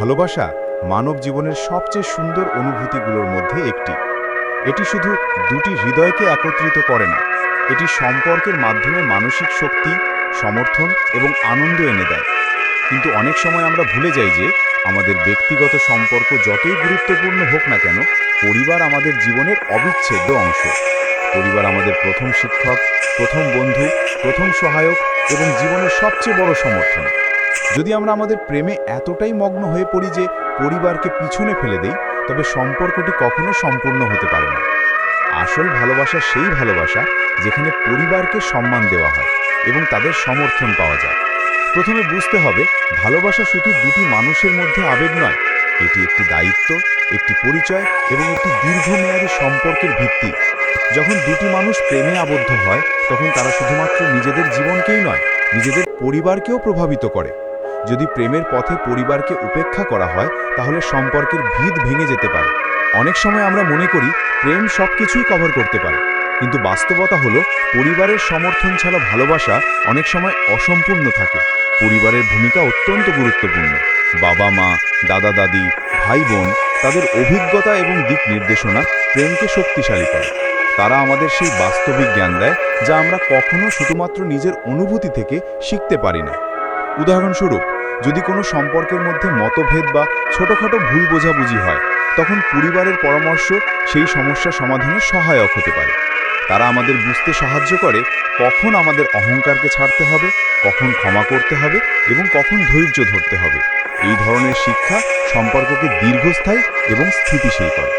ভালোবাসা মানব জীবনের সবচেয়ে সুন্দর অনুভূতিগুলোর মধ্যে একটি। এটি শুধু দুটি হৃদয়কে একত্রিত করে না, এটি সম্পর্কের মাধ্যমে মানসিক শক্তি, সমর্থন এবং আনন্দ এনে দেয়। কিন্তু অনেক সময় আমরা ভুলে যাই যে আমাদের ব্যক্তিগত সম্পর্ক যতই গুরুত্বপূর্ণ হোক না কেন, পরিবার আমাদের জীবনের অবিচ্ছেদ্য অংশ। পরিবার আমাদের প্রথম শিক্ষক, প্রথম বন্ধু, প্রথম সহায়ক এবং জীবনের সবচেয়ে বড় সমর্থন। যদি আমরা আমাদের প্রেমে এতটাই মগ্ন হয়ে পড়ি যে পরিবারকে পিছনে ফেলে দেই, তবে সম্পর্কটি কখনো সম্পূর্ণ হতে পারে না। আসল ভালোবাসা সেই ভালোবাসা যেখানে পরিবারকে সম্মান দেওয়া হয় এবং তাদের সমর্থন পাওয়া যায়। প্রথমে বুঝতে হবে, ভালোবাসা শুধু দুটি মানুষের মধ্যে আবেগ নয়, এটি একটি দায়িত্ব, একটি পরিচয় এবং একটি দীর্ঘমেয়াদী সম্পর্কের ভিত্তি। যখন দুটি মানুষ প্রেমে আবদ্ধ হয়, তখন তারা শুধুমাত্র নিজেদের জীবনকেই নয়, নিজেদের পরিবারকেও প্রভাবিত করে। যদি প্রেমের পথে পরিবারকে উপেক্ষা করা হয়, তাহলে সম্পর্কের ভিত ভেঙে যেতে পারে। অনেক সময় আমরা মনে করি, প্রেম সবকিছুই কভার করতে পারে। কিন্তু বাস্তবতা হলো, পরিবারের সমর্থন ছাড়া ভালোবাসা অনেক সময় অসম্পূর্ণ থাকে। পরিবারের ভূমিকা অত্যন্ত গুরুত্বপূর্ণ। বাবা মা, দাদা দাদি, ভাই বোন, তাদের অভিজ্ঞতা এবং দিক নির্দেশনা প্রেমকে শক্তিশালী করে। তারা আমাদের সেই বাস্তবিক জ্ঞান দেয়, যা আমরা কখনো শুধুমাত্র নিজের অনুভূতি থেকে শিখতে পারি না। উদাহরণস্বরূপ যদি কোনো সম্পর্কের মধ্যে মতভেদ বা ছোটখাটো ভুল বোঝাবুঝি হয়, তখন পরিবারের পরামর্শ সেই সমস্যা সমাধানে সহায়ক হতে পারে। তারা আমাদের বুঝতে সাহায্য করে কখন আমাদের অহংকারকে ছাড়তে হবে, কখন ক্ষমা করতে হবে এবং কখন ধৈর্য ধরতে হবে। এই ধরনের শিক্ষা সম্পর্ককে দীর্ঘস্থায়ী এবং স্থিতিশীল করে।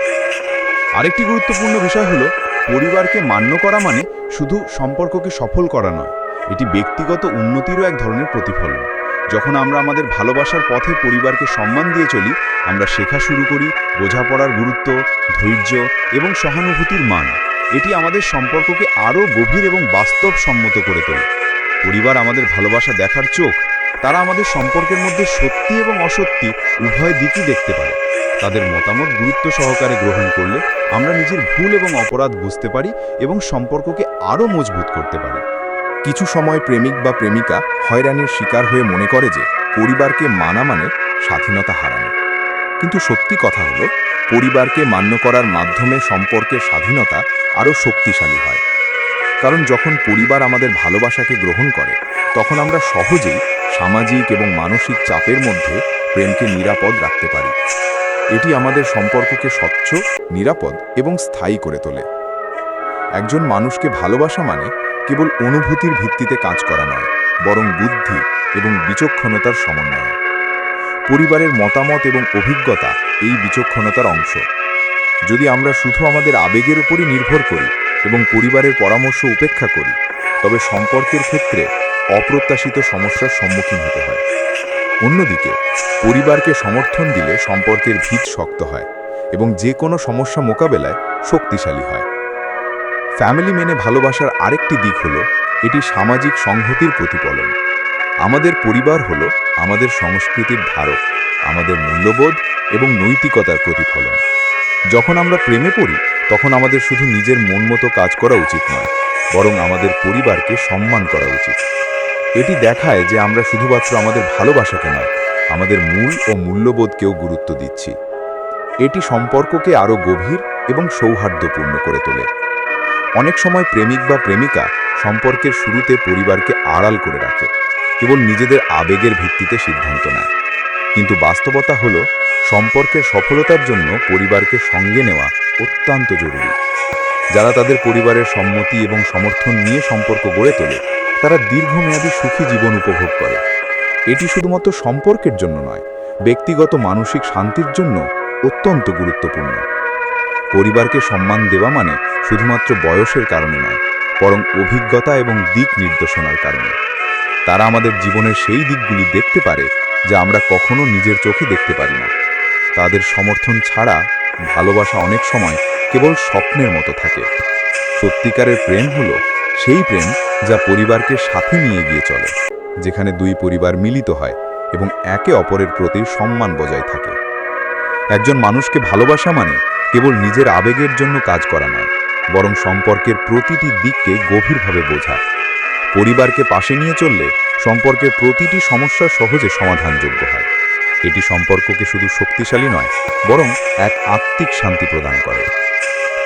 আরেকটি গুরুত্বপূর্ণ বিষয় হলো, পরিবারকে মান্য করা মানে শুধু সম্পর্ককে সফল করা নয়, এটি ব্যক্তিগত উন্নতিরও এক ধরনের প্রতিফলন। যখন আমরা আমাদের ভালোবাসার পথে পরিবারকে সম্মান দিয়ে চলি, আমরা শেখা শুরু করি বোঝাপড়ার গুরুত্ব, ধৈর্য এবং সহানুভূতির মান। এটি আমাদের সম্পর্ককে আরও গভীর এবং বাস্তবসম্মত করে তোলে। পরিবার আমাদের ভালোবাসা দেখার চোখ, তারা আমাদের সম্পর্কের মধ্যে সত্যি এবং অসত্যি উভয় দিকই দেখতে পারে। তাদের মতামত গুরুত্ব সহকারে গ্রহণ করলে আমরা নিজের ভুল এবং অপরাধ বুঝতে পারি এবং সম্পর্ককে আরও মজবুত করতে পারি। কিছু সময় প্রেমিক বা প্রেমিকা হয়রানির শিকার হয়ে মনে করে যে পরিবারকে মানা মানে স্বাধীনতা হারানো। কিন্তু সত্যি কথা হলো, পরিবারকে মান্য করার মাধ্যমে সম্পর্কের স্বাধীনতা আরও শক্তিশালী হয়। কারণ যখন পরিবার আমাদের ভালোবাসাকে গ্রহণ করে, তখন আমরা সহজেই সামাজিক এবং মানসিক চাপের মধ্যে প্রেমকে নিরাপদ রাখতে পারি। এটি আমাদের সম্পর্ককে স্বচ্ছ, নিরাপদ এবং স্থায়ী করে তোলে। একজন মানুষকে ভালোবাসা মানে কেবল অনুভূতির ভিত্তিতে কাজ করা নয়, বরং বুদ্ধি এবং বিচক্ষণতার সমন্বয়। পরিবারের মতামত এবং অভিজ্ঞতা এই বিচক্ষণতার অংশ। যদি আমরা শুধু আমাদের আবেগের উপরই নির্ভর করি এবং পরিবারের পরামর্শ উপেক্ষা করি, তবে সম্পর্কের ক্ষেত্রে অপ্রত্যাশিত সমস্যার সম্মুখীন হতে হয়। অন্যদিকে, পরিবারকে সমর্থন দিলে সম্পর্কের ভিত শক্ত হয় এবং যে কোনো সমস্যা মোকাবেলায় শক্তিশালী হয়। ফ্যামিলি মেনে ভালোবাসার আরেকটি দিক হল, এটি সামাজিক সংহতির প্রতিফলন। আমাদের পরিবার হল আমাদের সংস্কৃতির ধারক, আমাদের মূল্যবোধ এবং নৈতিকতার প্রতিফলন। যখন আমরা প্রেমে পড়ি, তখন আমাদের শুধু নিজের মন মতো কাজ করা উচিত নয়, বরং আমাদের পরিবারকে সম্মান করা উচিত। এটি দেখায় যে আমরা শুধুমাত্র আমাদের ভালোবাসাকে নয়, আমাদের মূল ও মূল্যবোধকেও গুরুত্ব দিচ্ছি। এটি সম্পর্ককে আরও গভীর এবং সৌহার্দ্যপূর্ণ করে তোলে। অনেক সময় প্রেমিক বা প্রেমিকা সম্পর্কের শুরুতে পরিবারকে আড়াল করে রাখে, কেবল নিজেদের আবেগের ভিত্তিতে সিদ্ধান্ত নেয়। কিন্তু বাস্তবতা হল, সম্পর্কের সফলতার জন্য পরিবারকে সঙ্গে নেওয়া অত্যন্ত জরুরি। যারা তাদের পরিবারের সম্মতি এবং সমর্থন নিয়ে সম্পর্ক গড়ে তোলে, তারা দীর্ঘমেয়াদী সুখী জীবন উপভোগ করে। এটি শুধুমাত্র সম্পর্কের জন্য নয়, ব্যক্তিগত মানসিক শান্তির জন্য অত্যন্ত গুরুত্বপূর্ণ। পরিবারকে সম্মান দেওয়া মানে শুধুমাত্র বয়সের কারণে নয়, বরং অভিজ্ঞতা এবং দিক নির্দেশনার কারণে। তারা আমাদের জীবনের সেই দিকগুলি দেখতে পারে যা আমরা কখনো নিজের চোখে দেখতে পারি না। তাদের সমর্থন ছাড়া ভালোবাসা অনেক সময় কেবল স্বপ্নের মতো থাকে। সত্যিকারের প্রেম হলো সেই প্রেম যা পরিবারকে সাথে নিয়ে গিয়ে চলে, যেখানে দুই পরিবার মিলিত হয় এবং একে অপরের প্রতি সম্মান বজায় থাকে। একজন মানুষকে ভালোবাসা মানে কেবল নিজের আবেগের জন্য কাজ করা নয়, বরং সম্পর্কের প্রতিটি দিককে গভীরভাবে বোঝা। পরিবারকে পাশে নিয়ে চললে সম্পর্কের প্রতিটি সমস্যা সহজে সমাধানযোগ্য হয়। এটি সম্পর্ককে শুধু শক্তিশালী নয়, বরং এক আত্মিক শান্তি প্রদান করে।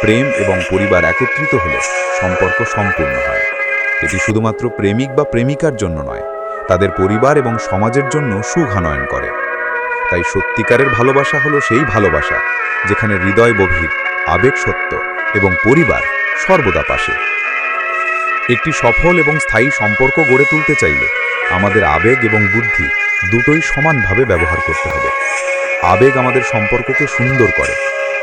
প্রেম এবং পরিবার একত্রিত হলে সম্পর্ক সম্পূর্ণ হয়। এটি শুধুমাত্র প্রেমিক বা প্রেমিকার জন্য নয়, তাদের পরিবার এবং সমাজের জন্য সুঘানয়ন করে। তাই সত্যিকারের ভালোবাসা হলো সেই ভালোবাসা, যেখানে হৃদয় গভীর, আবেগ সত্য এবং পরিবার সর্বদা পাশে। একটি সফল এবং স্থায়ী সম্পর্ক গড়ে তুলতে চাইলে আমাদের আবেগ এবং বুদ্ধি দুটোই সমানভাবে ব্যবহার করতে হবে। আবেগ আমাদের সম্পর্ককে সুন্দর করে,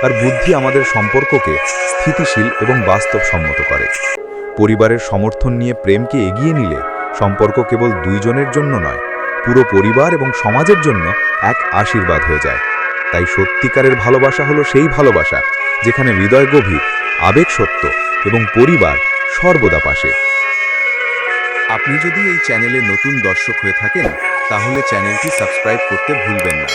আর বুদ্ধি আমাদের সম্পর্ককে স্থিতিশীল এবং বাস্তবসম্মত করে। পরিবারের সমর্থন নিয়ে প্রেমকে এগিয়ে নিলে সম্পর্ক কেবল দুইজনের জন্য নয় পুরো পরিবার এবং সমাজের জন্য এক আশীর্বাদ হয়ে যায়। তাই সত্যিকারের ভালোবাসা হলো সেই ভালোবাসা, যেখানে হৃদয় গভীর, আবেগ সত্য এবং পরিবার সর্বদা পাশে। আপনি যদি এই চ্যানেলে নতুন দর্শক হয়ে থাকেন, তাহলে চ্যানেলটি সাবস্ক্রাইব করতে ভুলবেন না।